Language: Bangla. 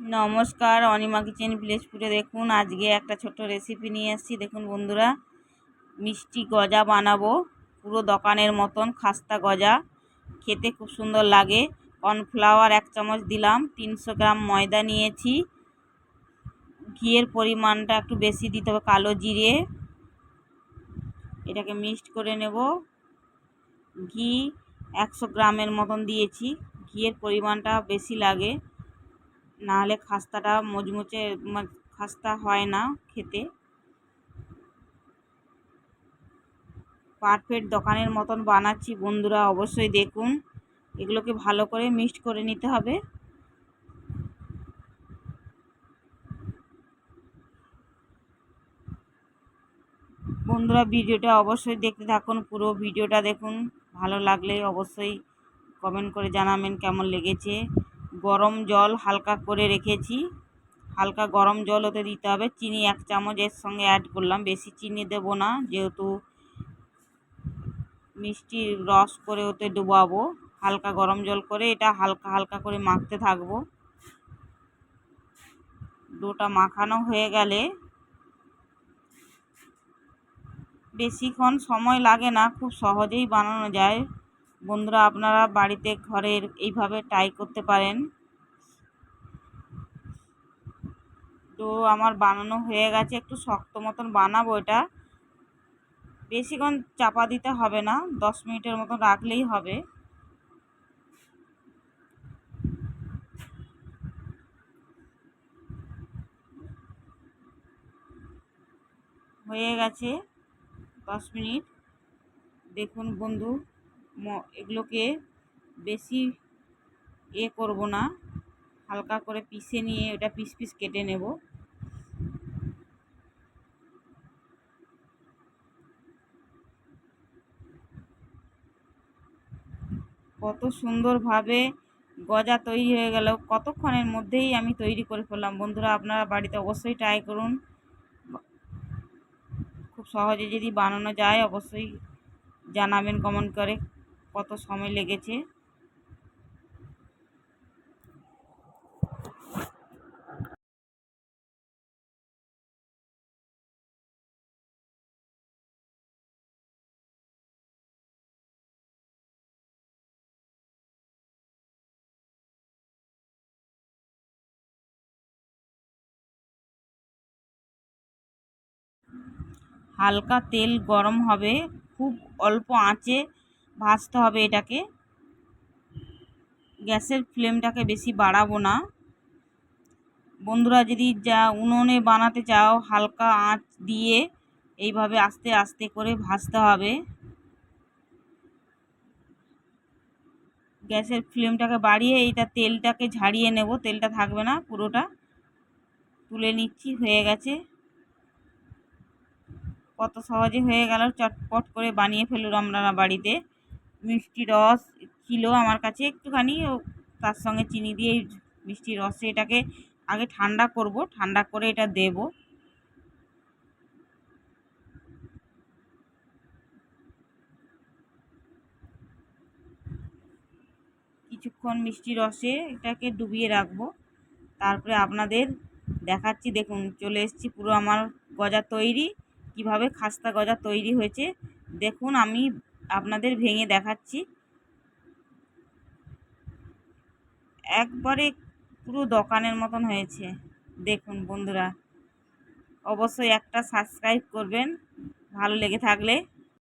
নমস্কার, অনিমা কিচেন ভিলেজপুরে দেখুন, আজকে একটা ছোট্ট রেসিপি নিয়ে এসেছি। দেখুন বন্ধুরা, মিষ্টি গজা বানাবো, পুরো দোকানের মতন খাস্তা গজা, খেতে খুব সুন্দর লাগে। কর্নফ্লাওয়ার এক চামচ দিলাম, তিনশো গ্রাম ময়দা নিয়েছি। ঘিয়ের পরিমাণটা একটু বেশি দিতে হবে, কালো জিরে। এটাকে মিক্সড করে নেব। ঘি একশো গ্রামের মতন দিয়েছি, ঘিয়ের পরিমাণটা বেশি লাগে। নাহলে খাস্তাটা মুচমুচে খাস্তা হয় না খেতে। পারফেক্ট দোকানের মতন বানাচ্ছি বন্ধুরা, অবশ্যই দেখুন। এগুলোকে ভালো করে মিক্সড করে নিতে হবে। বন্ধুরা, ভিডিওটা অবশ্যই দেখতে থাকুন, পুরো ভিডিওটা দেখুন। ভালো লাগলে অবশ্যই কমেন্ট করে জানাবেন কেমন লেগেছে। গরম জল হালকা করে রেখেছি। হালকা গরম জল ওতে দিতে হবে। চিনি এক চামচ এর সঙ্গে অ্যাড করলাম। বেশি চিনি দেব না, যেহেতু মিষ্টির রস করে ওতে ডুবাবো। হালকা গরম জল করে এটা হালকা হালকা করে মাখতে থাকব। ডোটা মাখানো হয়ে গেলে বেশিক্ষণ সময় লাগে না, খুব সহজেই বানানো যায়। বন্ধুরা, আপনারা বাড়িতে, ঘরের এইভাবে ট্রাই করতে পারেন। তো আমার বানানো হয়ে গেছে, একটু শক্ত মতন বানাবো এটা। বেশিক্ষণ চাপা দিতে হবে না, দশ মিনিটের মতন রাখলেই হবে। হয়ে গেছে দশ মিনিট। দেখুন বন্ধু এগুলোকে বেশি এ করব না। হালকা করে পিষে নিয়ে ওটা পিস পিস কেটে নেব। কত সুন্দরভাবে গজা তৈরি হয়ে গেল। কতক্ষণের মধ্যেই আমি তৈরি করে ফেললাম। বন্ধুরা, আপনারা বাড়িতে অবশ্যই ট্রাই করুন। খুব সহজে যদি বানানো যায়, অবশ্যই জানাবেন কমেন্ট করে কত সময় লেগেছে। হালকা তেল গরম হবে, খুব অল্প আঁচে ভাজতে হবে এটাকে। গ্যাসের ফ্লেমটাকে বেশি বাড়াবো না। বন্ধুরা, যদি যা উনুনে বানাতে চাও, হালকা আঁচ দিয়ে এইভাবে আস্তে আস্তে করে ভাজতে হবে। গ্যাসের ফ্লেমটাকে বাড়িয়ে এইটা তেলটাকে ঝাড়িয়ে নেব, তেলটা থাকবে না, পুরোটা তুলে নিচ্ছি, হয়ে গেছে। কত সহজে হয়ে গেল, চটপট করে বানিয়ে ফেলুন আপনারা বাড়িতে। মিষ্টি রস ছিল আমার কাছে একটুখানি তার সঙ্গে চিনি দিয়ে মিষ্টি রসে এটাকে আগে ঠান্ডা করব, ঠান্ডা করে এটা দেব। কিছুক্ষণ মিষ্টি রসে এটাকে ডুবিয়ে রাখব। তারপরে আপনাদের দেখাচ্ছি, দেখুন, চলে এসেছি পুরো আমার গজা তৈরি। কীভাবে খাস্তা গজা তৈরি হয়েছে, দেখুন, আমি আপনাদের ভেঙে দেখাচ্ছি। একবারে পুরো দোকানের মতন হয়েছে। দেখুন, বন্ধুরা, অবশ্যই একটা সাবস্ক্রাইব করবেন, ভালো লেগে থাকলে।